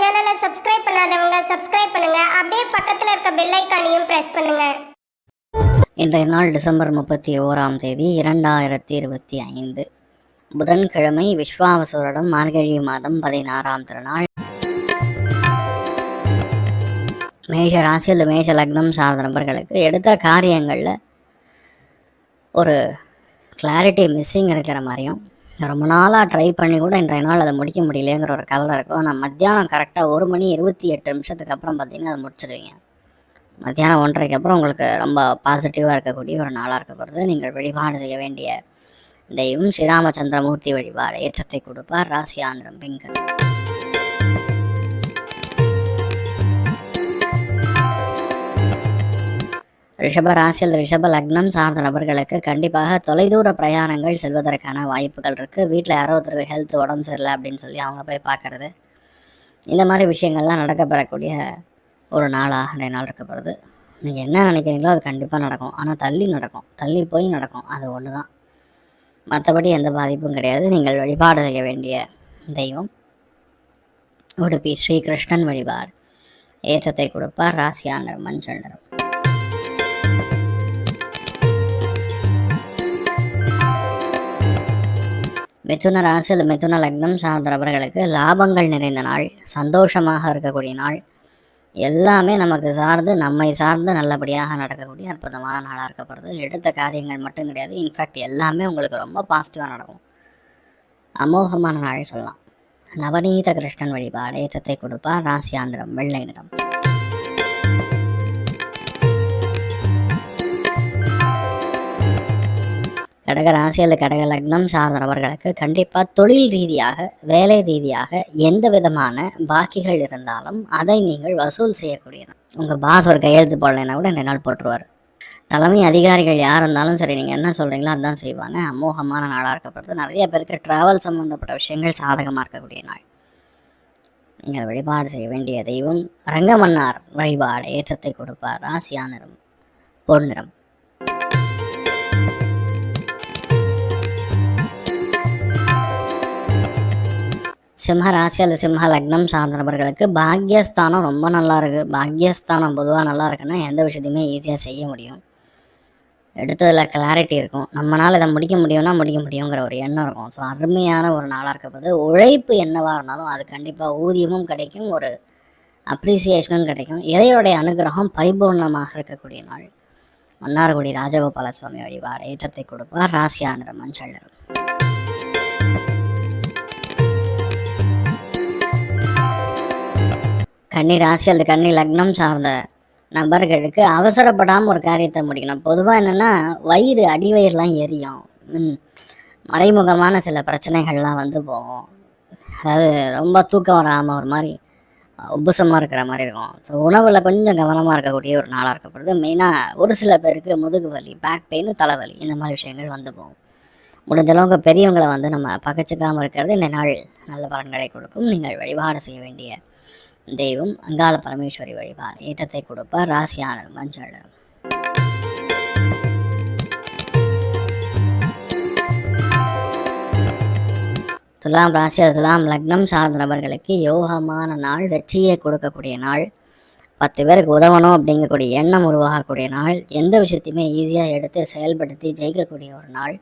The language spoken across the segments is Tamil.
சேனலை சப்ஸ்கிரைப் பண்ணாதவங்க சப்ஸ்கிரைப் பண்ணுங்க. அப்படியே பக்கத்தில் இருக்க பெல் ஐக்கானையும் பிரஸ் பண்ணுங்க. இன்றைய நாள் டிசம்பர் முப்பத்தி ஓராம் தேதி இரண்டாயிரத்தி இருபத்தி ஐந்து. புதன்கிழமை விஸ்வாவசூரடம் மார்கழி மாதம் பதினாறாம் திருநாள். மேஷ ராசி அல்லது மேஷ லக்னம் சார்ந்த நபர்களுக்கு எடுத்த காரியங்களில் ஒரு கிளாரிட்டி மிஸ்ஸிங் இருக்கிற மாதிரியும் ரொம்ப நாளாக ட்ரை பண்ணி கூட இன்றைய நாள் அதை முடிக்க முடியலங்கிற ஒரு கவலை இருக்கும். ஆனால் மத்தியானம் கரெக்டாக ஒரு மணி இருபத்தி எட்டு நிமிஷத்துக்கு அப்புறம் பார்த்தீங்கன்னா அதை முடிச்சிருவீங்க. மத்தியானம் ஒன்றரைக்கு அப்புறம் உங்களுக்கு ரொம்ப பாசிட்டிவாக இருக்கக்கூடிய ஒரு நாளாக இருக்கப்படுது நீங்கள் வழிபாடு செய்ய வேண்டிய தெய்வம் ஸ்ரீராமச்சந்திரமூர்த்தி வழிபாடு ஏற்றத்தை கொடுப்பார். ராசி ஆண்டிரம் பிங்கன் ரிஷப ராசியில் ரிஷப லக்னம் சார்ந்த நபர்களுக்கு கண்டிப்பாக தொலைதூர பிரயாணங்கள் செல்வதற்கான வாய்ப்புகள் இருக்குது வீட்டில் யாரோ ஒருத்தருக்கு ஹெல்த் உடம்பு சரியில்லை அப்படின்னு சொல்லி அவங்க போய் பார்க்கறது. இந்த மாதிரி விஷயங்கள்லாம் நடக்கப்பெறக்கூடிய ஒரு நாளாக அன்றைய நாள் இருக்கப்படுது நீங்கள் என்ன நினைக்கிறீங்களோ அது கண்டிப்பாக நடக்கும். ஆனால் தள்ளி நடக்கும். தள்ளி போய் நடக்கும். அது ஒன்று தான் மற்றபடி எந்த பாதிப்பும் கிடையாது. நீங்கள் வழிபாடு செய்ய வேண்டிய தெய்வம். உடுப்பி ஸ்ரீகிருஷ்ணன் வழிபாடு. ஏற்றத்தை கொடுப்பார் ராசியான மஞ்சள் நிறம். மிதுன ராசியில் மிதுன லக்னம் சார்ந்த நபர்களுக்கு லாபங்கள் நிறைந்த நாள் சந்தோஷமாக இருக்கக்கூடிய நாள். எல்லாமே நமக்கு சார்ந்து நம்மை சார்ந்து நல்லபடியாக நடக்கக்கூடிய அற்புதமான நாளாக இருக்கப்படுது. எடுத்த காரியங்கள் மட்டும் கிடையாது. இன்ஃபேக்ட் எல்லாமே உங்களுக்கு ரொம்ப பாசிட்டிவாக நடக்கும். அமோகமான நாள் சொல்லலாம். நவநீத கிருஷ்ணன் வழிபாடு ஏற்றத்தை கொடுப்பார். ராசி நிறம் வெள்ளை நிறம். கடக ராசி அல்லது கடக லக்னம் சார்ந்த நபர்களுக்கு கண்டிப்பாக தொழில் ரீதியாக வேலை ரீதியாக எந்த விதமான பாக்கிகள் இருந்தாலும் அதை நீங்கள் வசூல் செய்யக்கூடிய உங்கள் பாஸ் ஒரு கையெழுத்து போடலைன்னா கூட இந்த நாள் போட்டுருவார். தலைமை அதிகாரிகள் யார் இருந்தாலும் சரி நீங்கள் என்ன சொல்கிறீங்களோ அதுதான் செய்வாங்க. அமோகமான நாளாக இருக்கப்படுது நிறைய பேருக்கு ட்ராவல் சம்மந்தப்பட்ட விஷயங்கள் சாதகமாக இருக்கக்கூடிய நாள். நீங்கள் வழிபாடு செய்ய வேண்டிய தெய்வம் ரங்கமன்னார் வழிபாடு ஏற்றத்தை கொடுப்பார். ராசியா நிறம் பொன்னிறம் சிம்ம ராசி அல்லது சிம்ம லக்னம் சார்ந்த நபர்களுக்கு பாக்யஸ்தானம் ரொம்ப நல்லா இருக்கு. பாக்யஸ்தானம் பொதுவாக நல்லா இருக்குன்னா எந்த விஷயத்தையுமே ஈஸியாக செய்ய முடியும். எடுத்ததில் கிளாரிட்டி இருக்கும். நம்மளால் இதை முடிக்க முடியும்னா முடிக்க முடியுங்கிற ஒரு எண்ணம் இருக்கும். ஸோ அருமையான ஒரு நாளாக இருக்கப்போது உழைப்பு என்னவாக இருந்தாலும் அது கண்டிப்பாக ஊதியமும் கிடைக்கும் ஒரு அப்ரிசியேஷனும் கிடைக்கும். இறையோடைய அனுகிரகம் பரிபூர்ணமாக இருக்கக்கூடிய நாள். மன்னார்குடி ராஜகோபால சுவாமி வழிபாடு ஏற்றத்தை கொடுப்பார். ராசியான மஞ்சள் கன்னி ராசி அல்லது கன்னி லக்னம் சார்ந்த நபர்களுக்கு அவசரப்படாமல் ஒரு காரியத்தை முடிக்கணும். பொதுவாக என்னென்னா வயிறு அடிவயிறுலாம் எரியும். ம், மறைமுகமான சில பிரச்சனைகள்லாம் வந்து போகும். அதாவது ரொம்ப தூக்கம் வராமல் ஒரு மாதிரி உபசமாக இருக்கிற மாதிரி இருக்கும். ஸோ உணவில் கொஞ்சம் கவனமாக இருக்கக்கூடிய ஒரு நாளாக இருக்கப்படுது. மெயினாக ஒரு சில பேருக்கு முதுகு வலி பேக் பெயின் தலைவலி இந்த மாதிரி விஷயங்கள் வந்து போகும். முடிஞ்ச அளவுக்கு பெரியவங்களை வந்து நம்ம பகச்சிக்காமல் இருக்கிறது இந்த நாள் நல்ல பலன்களை கொடுக்கும். நீங்கள் வழிபாடு செய்ய வேண்டிய தெய்வம் அங்காள பரமேஸ்வரி வழிபாடு ஏற்றத்தை கொடுப்பார் ராசியாளர் மஞ்சள். துலாம் ராசி துலாம் லக்னம் சார்ந்த நபர்களுக்கு யோகமான நாள் வெற்றியை கொடுக்கக்கூடிய நாள். பத்து பேருக்கு உதவணும் அப்படிங்கக்கூடிய எண்ணம் உருவாகக்கூடிய நாள். எந்த விஷயத்தையுமே ஈஸியாக எடுத்து செயல்படுத்தி ஜெயிக்கக்கூடிய ஒரு நாள்.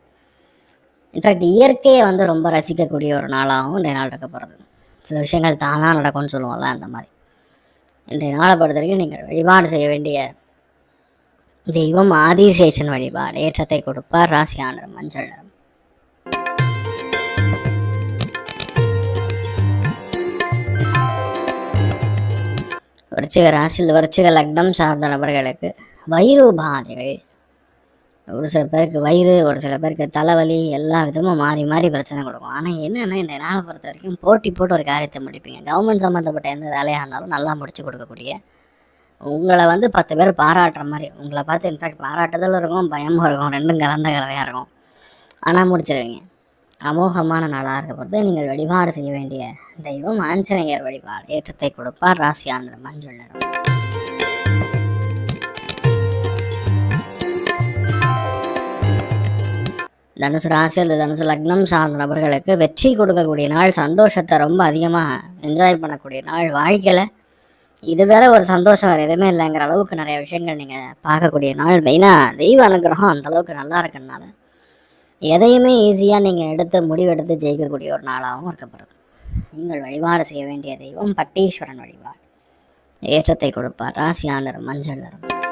இன்ஃபேக்ட் இயற்கையை வந்து ரொம்ப ரசிக்கக்கூடிய ஒரு நாளாகவும் இந்த நாள் இருக்க போகிறது சில விஷயங்கள் தானாக நடக்கும்னு சொல்லுவோம்ல அந்த மாதிரி. இன்றைய நாளை பொறுத்த வரைக்கும் நீங்கள் வழிபாடு செய்ய வேண்டிய தெய்வம் ஆதிசேஷன் வழிபாடு. ஏற்றத்தை கொடுப்பார் ராசியான மஞ்சள் நிறம். விருச்சிக ராசியில் விருச்சிக லக்னம் சார்ந்த நபர்களுக்கு வயிறு உபாதைகள் ஒரு சில பேருக்கு வயிறு ஒரு சில பேருக்கு தலைவலி எல்லா விதமும் மாறி மாறி பிரச்சனை கொடுக்கும். ஆனால் என்னென்னா இந்த நாளை பொறுத்த வரைக்கும் போட்டி போட்டு ஒரு காரியத்தை முடிப்பீங்க. கவர்மெண்ட் சம்மந்தப்பட்ட எந்த வேலையாக இருந்தாலும் நல்லா முடிச்சு கொடுக்கக்கூடிய உங்களை வந்து பத்து பேர் பாராட்டுற மாதிரி உங்களை பார்த்து இன்ஃபேக்ட் பாராட்டுதல் இருக்கும் பயமும் இருக்கும் ரெண்டும் கலந்த கலவையாக இருக்கும். ஆனால் முடிச்சிருவீங்க. அமோகமான நாளாக இருக்க பொறுத்து நீங்கள் வழிபாடு செய்ய வேண்டிய தெய்வம் ஆஞ்சநேயர் வழிபாடு. ஏற்றத்தை கொடுப்பார் ராசியான மஞ்சள் நிறம். தனுசு ராசி அல்லது தனுசு லக்னம் சார்ந்த நபர்களுக்கு வெற்றி கொடுக்கக்கூடிய நாள் சந்தோஷத்தை ரொம்ப அதிகமாக என்ஜாய் பண்ணக்கூடிய நாள் வாழ்க்கையில். இது வேற ஒரு சந்தோஷம் வேறு எதுவுமே இல்லைங்கிற அளவுக்கு நிறைய விஷயங்கள் நீங்கள் பார்க்கக்கூடிய நாள். மெயினாக தெய்வ அனுகிரகம் அந்தளவுக்கு நல்லா இருக்கறனால எதையுமே ஈஸியாக நீங்கள் எடுத்து முடிவெடுத்து ஜெயிக்கக்கூடிய ஒரு நாளாகவும் இருக்கப்படுது. நீங்கள் வழிபாடு செய்ய வேண்டிய தெய்வம் பட்டீஸ்வரன் வழிபாடு. ஏற்றத்தை கொடுப்பார். ராசியா மஞ்சள் நிறம்.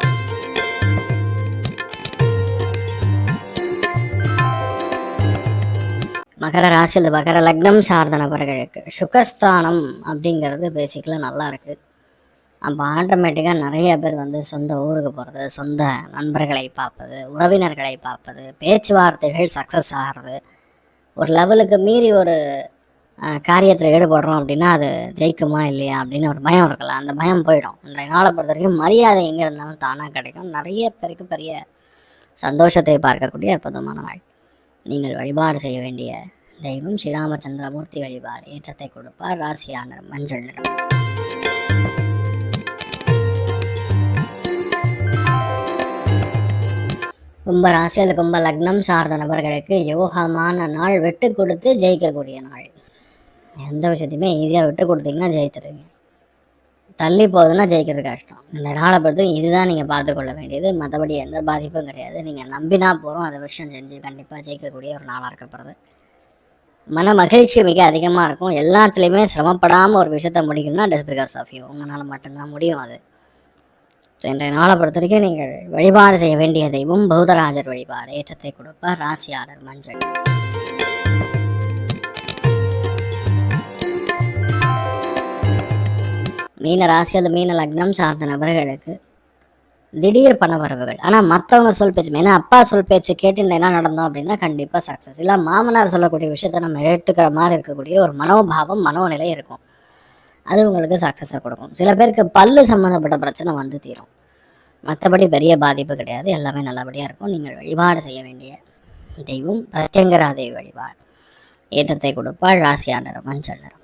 மகர ராசியில் மகர லக்னம் சார்ந்த நபர்களுக்கு சுகஸ்தானம் அப்படிங்கிறது பேசிக்கலாக நல்லா இருக்குது அப்போ ஆட்டோமேட்டிக்காக நிறைய பேர் வந்து சொந்த ஊருக்கு போகிறது சொந்த நண்பர்களை பார்ப்பது உறவினர்களை பார்ப்பது பேச்சுவார்த்தைகள் சக்ஸஸ் ஆகிறது. ஒரு லெவலுக்கு மீறி ஒரு காரியத்தில் ஈடுபடுறோம் அப்படின்னா அது ஜெயிக்குமா இல்லையா அப்படின்னு ஒரு பயம் இருக்குல்ல. அந்த பயம் போயிடும். இன்றைய நாளை பொறுத்த வரைக்கும் மரியாதை எங்கே இருந்தாலும் தானாக கிடைக்கும். நிறைய பேருக்கு பெரிய சந்தோஷத்தை பார்க்கக்கூடிய அற்புதமான நாள் நீங்கள் வழிபாடு செய்ய வேண்டிய தெய்வம் ஸ்ரீராமச்சந்திரமூர்த்தி வழிபாடு. ஏற்றத்தை கொடுப்பார் ராசியானர் மஞ்சள் நிறம் கும்ப ராசி அல்லது கும்ப லக்னம் சார்ந்த நபர்களுக்கு யோகமான நாள் விட்டு கொடுத்து ஜெயிக்கக்கூடிய நாள். எந்த விஷயத்தையுமே ஈஸியாக விட்டு கொடுத்தீங்கன்னா ஜெயிச்சிருவீங்க. தள்ளி போகுதுன்னா ஜெயிக்கிறது கஷ்டம். இந்த நாளை பொறுத்தும் இதுதான் நீங்கள் பார்த்துக்கொள்ள வேண்டியது. மற்றபடி எந்த பாதிப்பும் கிடையாது. நீங்கள் நம்பினா போகிறோம் அதை விஷயம் செஞ்சு கண்டிப்பாக ஜெயிக்கக்கூடிய ஒரு நாளாக இருக்கப்படுது. மன மகிழ்ச்சி மிக அதிகமாக இருக்கும். எல்லாத்துலேயுமே சிரமப்படாமல் ஒரு விஷயத்த முடிக்கணும்னா டெஸ் பிகாஸ் ஆஃப் யூ உங்களால் மட்டும்தான் முடியும் அது. ஸோ இன்றைய நாளை பொறுத்த வரைக்கும் நீங்கள் வழிபாடு செய்ய வேண்டிய தெய்வம் பௌதராஜர் வழிபாடு. ஏற்றத்தை கொடுப்பார். ராசியாளர் மஞ்சள். மீன ராசி அல்லது மீன லக்னம் சார்ந்த நபர்களுக்கு திடீர் பணவரவுகள் ஆனால் மற்றவங்க சொல் பேச்சு ஏன்னா அப்பா சொல் பேச்சு கேட்டு என்ன நடந்தோம் அப்படின்னா கண்டிப்பாக சக்ஸஸ் இல்லை மாமனார் சொல்லக்கூடிய விஷயத்த நம்ம எடுத்துக்கிற மாதிரி இருக்கக்கூடிய ஒரு மனோபாவம் மனோநிலை இருக்கும். அது உங்களுக்கு சக்ஸஸை கொடுக்கும். சில பேருக்கு பல்லு சம்மந்தப்பட்ட பிரச்சனை வந்து தீரும். மற்றபடி பெரிய பாதிப்பு கிடையாது. எல்லாமே நல்லபடியாக இருக்கும். நீங்கள் வழிபாடு செய்ய வேண்டிய தெய்வம் பிரத்யங்கரா தேவி வழிபாடு. ஏற்றத்தை கொடுப்பாள். ராசியா மஞ்சள் நிறம்.